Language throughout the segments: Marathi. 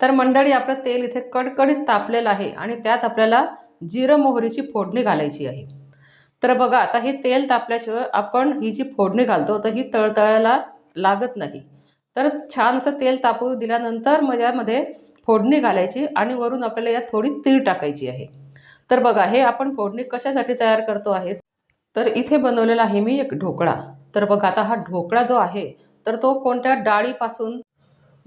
तर मंडळी आपलं तेल इथे कडकडीत तापलेलं आहे आणि त्यात आपल्याला जिरं मोहरीची फोडणी घालायची आहे. तर बघा आता हे तेल तापल्याशिवाय आपण ही जी फोडणी घालतो तर ही तळतळायला लागत नाही. तर छान असं तेल तापू दिल्यानंतर मग यामध्ये फोडणी घालायची आणि वरून आपल्याला यात थोडी तीळ टाकायची आहे. तर बघा हे आपण फोडणी कशासाठी तयार करतो आहे तर इथे बनवलेला आहे मी एक ढोकळा. तर बघा आता हा ढोकळा जो आहे तर तो कोणत्या डाळीपासून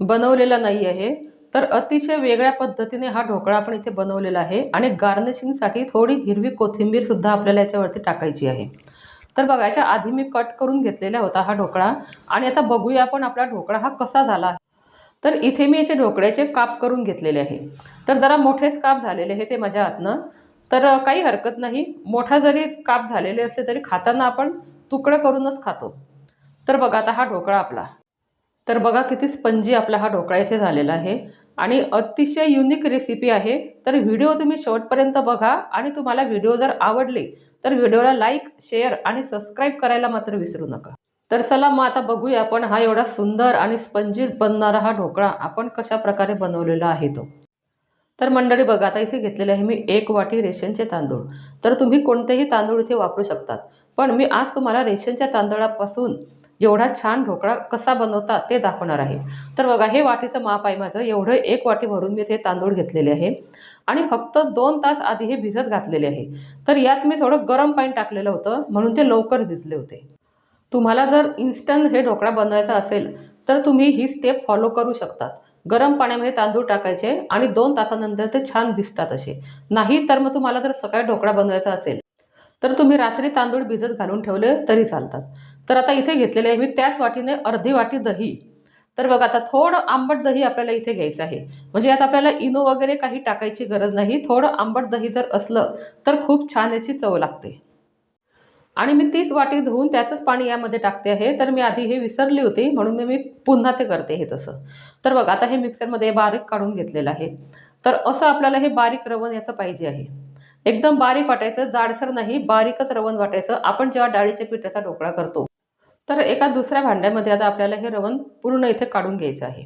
बनवलेला नाही आहे तर अतिशय वेगळ्या पद्धतीने हा ढोकळा आपण इथे बनवलेला आहे आणि गार्निशिंगसाठी थोडी हिरवी कोथिंबीर सुद्धा आपल्याला याच्यावरती टाकायची आहे. तर बघा याच्या आधी मी कट करून घेतलेला होता हा ढोकळा आणि आता बघूया आपण आपला ढोकळा हा कसा झाला. तर इथे मी याचे ढोकळ्याचे काप करून घेतलेले आहे. तर जरा मोठेच काप झालेले आहे ते माझ्या हातनं. तर काही हरकत नाही. मोठा जरी काप झालेले असले तरी खाताना आपण तुकडं करूनच खातो. तर बघा आता हा ढोकळा आपला. तर बघा किती स्पंजी आपला हा ढोकळा इथे झालेला आहे. आणि अतिशय युनिक रेसिपी आहे. तर व्हिडिओ तुम्ही शेवटपर्यंत बघा आणि तुम्हाला व्हिडिओ जर आवडले तर व्हिडिओला लाईक शेअर आणि सबस्क्राईब करायला मात्र विसरू नका. तर चला मग आता बघूया आपण हा एवढा सुंदर आणि स्पंजी बनणारा हा ढोकळा आपण कशा प्रकारे बनवलेला आहे तो. तर मंडळी बघा आता इथे घेतलेले आहे मी एक वाटी रेशनचे तांदूळ. तर तुम्ही कोणतेही तांदूळ इथे वापरू शकतात. पण मी आज तुम्हाला रेशनच्या तांदळापासून एवढा छान ढोकळा कसा बनवतात ते दाखवणार आहे. तर बघा हे वाटीचं माप आहे माझं. एवढं एक वाटी भरून मी ते तांदूळ घेतलेले आहे. आणि फक्त दोन तास आधी हे भिजत घातलेले आहे. तर यात मी थोडं गरम पाणी टाकलेलं होतं म्हणून ते लवकर भिजले होते. तुम्हाला जर इन्स्टंट हे ढोकळा बनवायचा असेल तर तुम्ही ही स्टेप फॉलो करू शकतात. गरम पाण्यामध्ये तांदूळ टाकायचे आणि दोन तासानंतर ते छान भिजतात असे. नाही तर मग तुम्हाला जर सकाळी ढोकळा बनवायचा असेल तर तुम्ही रात्री तांदूळ भिजत घालून ठेवले तरी चालतात. तर आता इथे घेतलेले आहे मी त्याच वाटीने अर्धी वाटी दही. तर बघा आता थोडं आंबट दही आपल्याला इथे घ्यायचं आहे. म्हणजे यात आपल्याला इनो वगैरे काही टाकायची गरज नाही. थोडं आंबट दही जर असलं तर खूप छान याची चव लागते. आणि मी तीच वाटी धुवून त्याचंच पाणी यामध्ये टाकते आहे. तर मी आधी हे विसरली होती म्हणून मी मी पुन्हा ते करते हे तसं. तर बघा आता हे मिक्सरमध्ये बारीक काढून घेतलेलं आहे. तर असं आपल्याला हे बारीक रवण याचं पाहिजे आहे. एकदम बारीक वाटायचं जाडसर नाही बारीकच रवण वाटायचं. आपण जेव्हा डाळीच्या पिठाचा ढोकळा करतो तर एका दुसऱ्या भांड्यामध्ये आता आपल्याला हे रवण पूर्ण इथे काढून घ्यायचं आहे.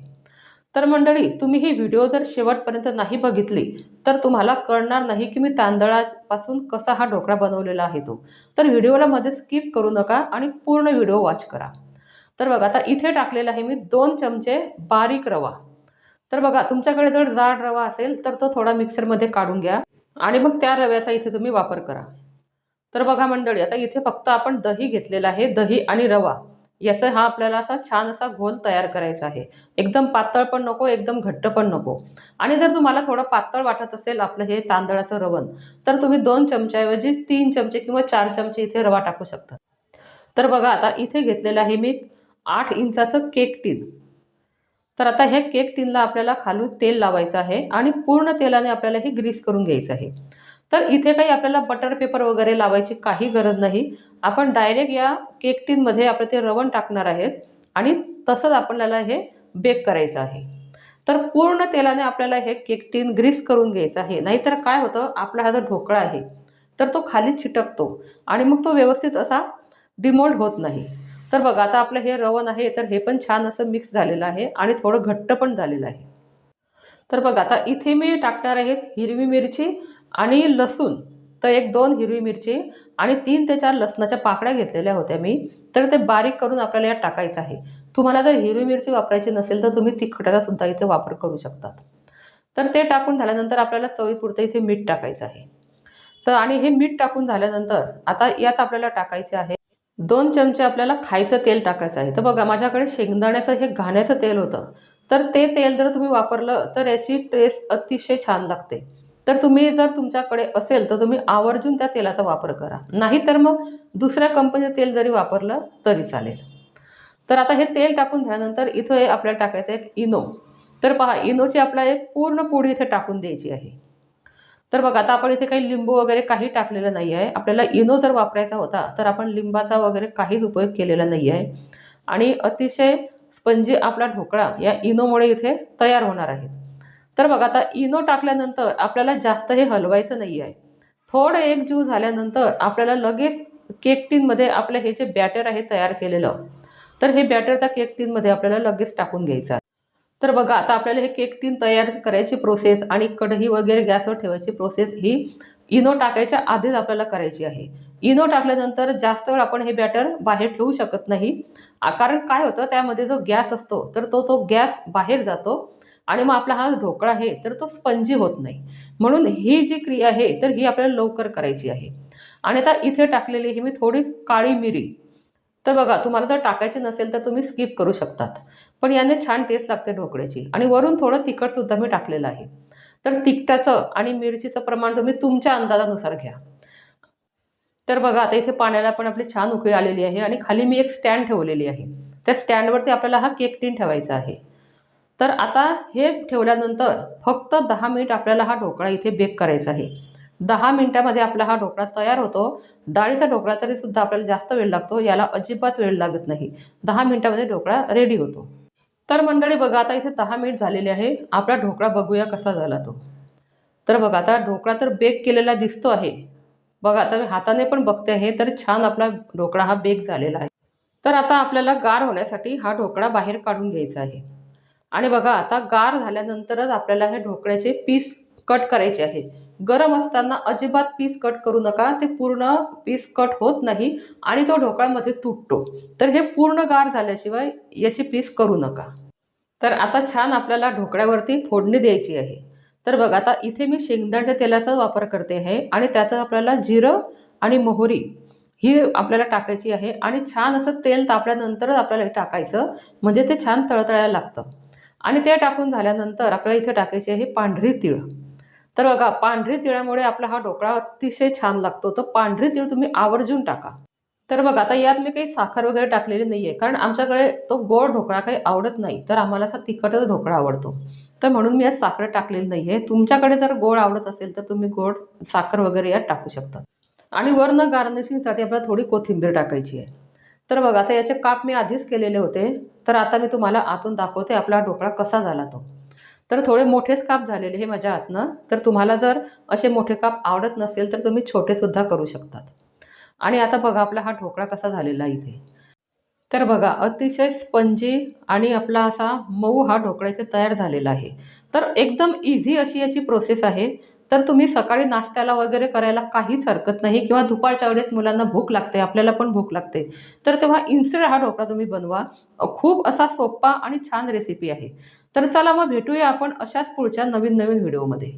तर मंडळी तुम्ही ही व्हिडिओ जर शेवटपर्यंत नाही बघितली तर तुम्हाला कळणार नाही की मी तांदळापासून कसा हा ढोकळा बनवलेला आहे तो. तर व्हिडिओला मध्ये स्किप करू नका आणि पूर्ण व्हिडिओ वॉच करा. तर बघा आता इथे टाकलेला आहे मी दोन चमचे बारीक रवा. तर बघा तुमच्याकडे जर जाड रवा असेल तर तो थोडा मिक्सरमध्ये काढून घ्या आणि मग त्या रव्याचा इथे तुम्ही वापर करा. तर बघा मंडळी आता इथे फक्त आपण दही घेतलेलं आहे दही आणि रवा. याचा हा आपल्याला असा छान असा घोल तयार करायचा आहे. एकदम पातळ पण नको एकदम घट्ट पण नको. आणि जर तुम्हाला थोडं पातळ वाटत असेल आपलं हे तांदळाचं रवण तर तुम्ही दोन चमच्याऐवजी तीन चमचे किंवा चार चमचे इथे रवा टाकू शकता. तर बघा आता इथे घेतलेलं आहे मी आठ इंचाचं केक टीन. तर आता हे केक टीनला आपल्याला खालून तेल लावायचं आहे आणि पूर्ण तेलाने आपल्याला हे ग्रीस करून घ्यायचं आहे. तर इथे काही आपल्याला बटर पेपर वगैरे लावायची काही गरज नाही. आपण डायरेक्ट या केक टीनमध्ये आपलं ते रवण टाकणार आहेत आणि तसंच आपल्याला हे बेक करायचं आहे. तर पूर्ण तेलाने आपल्याला हे केक टीन ग्रीस करून घ्यायचं आहे. नाहीतर काय होतं? आपला हा जो ढोकळा आहे तर तो खाली चिटकतो आणि मग तो व्यवस्थित असा डिमोल्ड होत नाही. तर बघा आता आपलं हे रवण आहे तर हे पण छान असं मिक्स झालेलं आहे आणि थोडं घट्ट पण झालेलं आहे. तर बघा आता इथे मी टाकणार आहे हिरवी मिरची आणि लसूण तर एक दोन हिरवी मिरची आणि तीन ते चार लसणाच्या पाकळ्या घेतलेल्या होत्या मी तर ते बारीक करून आपल्याला यात टाकायचं आहे. तुम्हाला जर हिरवी मिरची वापरायची नसेल तर तुम्ही तिखटाचा सुद्धा इथे वापर करू शकतात. तर ते टाकून झाल्यानंतर आपल्याला चवीपुरतं इथे मीठ टाकायचं आहे. तर आणि हे मीठ टाकून झाल्यानंतर आता यात आपल्याला टाकायचे आहे दोन चमचे आपल्याला खायचं तेल टाकायचं आहे. तर बघा माझ्याकडे शेंगदाण्याचं हे घाण्याचं तेल होतं. तर ते तेल जर तुम्ही वापरलं तर याची टेस्ट अतिशय छान लागते. तर तुम्ही जर तुमच्याकडे असेल तर तुम्ही आवर्जून त्या तेलाचा वापर करा. नाही तर मग दुसऱ्या कंपनीचं तेल जरी वापरलं तरी चालेल. तर आता हे तेल टाकून झाल्यानंतर इथं हे आपल्याला टाकायचं आहे इनो. तर पहा इनोची आपल्याला एक पूर्ण पोळी इथे टाकून द्यायची आहे. तर बघा आता आपण इथे काही लिंबू वगैरे काही टाकलेलं नाही आहे. आपल्याला इनो जर वापरायचा होता तर आपण लिंबाचा वगैरे काहीच उपयोग केलेला नाही आहे. आणि अतिशय स्पंजी आपला ढोकळा या इनोमुळे इथे तयार होणार आहेत तर बघा आता इनो टाकल्यानंतर आपल्याला जास्त हे हलवायचं नाही आहे थोडं एक जीव झाल्यानंतर आपल्याला लगेच केक टीनमध्ये आपलं हे जे बॅटर आहे तयार केलेलं तर हे बॅटर त्या केक टीनमध्ये आपल्याला लगेच टाकून घ्यायचं. आहे तर बघा आता आपल्याला हे केक टीन तयार करायची प्रोसेस आणि कढई वगैरे गॅसवर ठेवायची प्रोसेस ही इनो टाकायच्या आधीच आपल्याला करायची आहे. इनो टाकल्यानंतर जास्त वेळ आपण हे बॅटर बाहेर ठेवू शकत नाही. कारण काय होतं त्यामध्ये जो गॅस असतो तर तो तो गॅस बाहेर जातो आणि मग आपला हा ढोकळा आहे तर तो स्पंजी होत नाही. म्हणून ही जी क्रिया आहे तर ही आपल्याला लवकर करायची आहे. आणि आता इथे टाकलेली ही मी थोडी काळी मिरी. तर बघा तुम्हाला जर टाकायची नसेल तर तुम्ही स्किप करू शकतात. पण याने छान टेस्ट लागते ढोकळ्याची. आणि वरून थोडं तिखटसुद्धा मी टाकलेलं आहे. तर तिखटाचं आणि मिरचीचं प्रमाण तुम्ही तुमच्या अंदाजानुसार घ्या. तर बघा आता इथे पाण्याला पण आपली छान उकळी आलेली आहे आणि खाली मी एक स्टँड ठेवलेली आहे. त्या स्टँडवरती आपल्याला हा केक टीन ठेवायचा आहे. तर आता हे ठेवल्यानंतर फक्त दहा मिनिट आपल्याला हा ढोकळा इथे बेक करायचा आहे. दहा मिनिटामध्ये आपला हा ढोकळा तयार होतो. डाळीचा ढोकळा तरी सुद्धा आपल्याला जास्त वेळ लागतो याला अजिबात वेळ लागत नाही. दहा मिनिटामध्ये ढोकळा रेडी होतो. तर मंडळी बघा आता इथे दहा मिनिट झालेले आहे. आपला ढोकळा बघूया कसा झाला तो. तर बघा आता ढोकळा तर बेक केलेला दिसतो आहे. बघा आता मी हाताने पण बघते आहे तर छान आपला ढोकळा हा बेक झालेला आहे. तर आता आपल्याला गार होण्यासाठी हा ढोकळा बाहेर काढून घ्यायचा आहे. आणि बघा आता गार झाल्यानंतरच आपल्याला हे ढोकळ्याचे पीस कट करायचे आहे गरम असताना अजिबात पीस कट करू नका. ते पूर्ण पीस कट होत नाही आणि तो ढोकळ्यामध्ये तुटतो. तर हे पूर्ण गार झाल्याशिवाय याची पीस करू नका. तर आता छान आपल्याला ढोकळ्यावरती फोडणी द्यायची आहे. तर बघा आता इथे मी शेंगदाण्याच्या तेलाचा वापर करते आहे आणि त्याचं आपल्याला जिरं आणि मोहरी ही आपल्याला टाकायची आहे आणि छान असं तेल तापल्यानंतरच आपल्याला हे टाकायचं. म्हणजे ते छान तळतळायला लागतं. आणि ते टाकून झाल्यानंतर आपल्याला इथे टाकायची आहे पांढरी तीळ. तर बघा पांढरी तिळामुळे आपला हा ढोकळा अतिशय छान लागतो. तर पांढरी तीळ तुम्ही आवर्जून टाका. तर बघा आता यात मी काही साखर वगैरे टाकलेली नाही आहे कारण आमच्याकडे तो गोड ढोकळा काही आवडत नाही तर आम्हाला असा तिखटच ढोकळा आवडतो. तर म्हणून मी यात साखर टाकलेली नाही आहे तुमच्याकडे जर गोड आवडत असेल तर तुम्ही गोड साखर वगैरे यात टाकू शकता. आणि वरनं गार्निशिंगसाठी आपल्याला थोडी कोथिंबीर टाकायची आहे. तर बघा आता याचे काप मी आधीच केलेले होते. तर आता मी तुम्हाला आतून दाखवते आपला ढोकळा कसा झाला तो. तर थोडे मोठेच काप झालेले हे माझ्या हातनं तर तुम्हाला जर असे मोठे काप आवडत नसेल तर तुम्ही छोटेसुद्धा करू शकतात. आणि आता बघा आपला हा ढोकळा कसा झालेला इथे. तर बघा अतिशय स्पंजी आणि आपला असा मऊ हा ढोकळा इथे तयार झालेला आहे. तर एकदम इझी अशी याची प्रोसेस आहे. तर तुम्ही सकाळी नाश्त्याला वगैरे करायला काहीच हरकत नाही किंवा दुपारच्या वेळेस मुलांना भूक लागते आपल्याला पण भूक लागते. तर तेव्हा इन्स्टंट हा ढोकळा तुम्ही बनवा. खूप असा सोपा आणि छान रेसिपी आहे. तर चला मग भेटूया आपण अशाच पुढच्या नवीन नवीन व्हिडिओमध्ये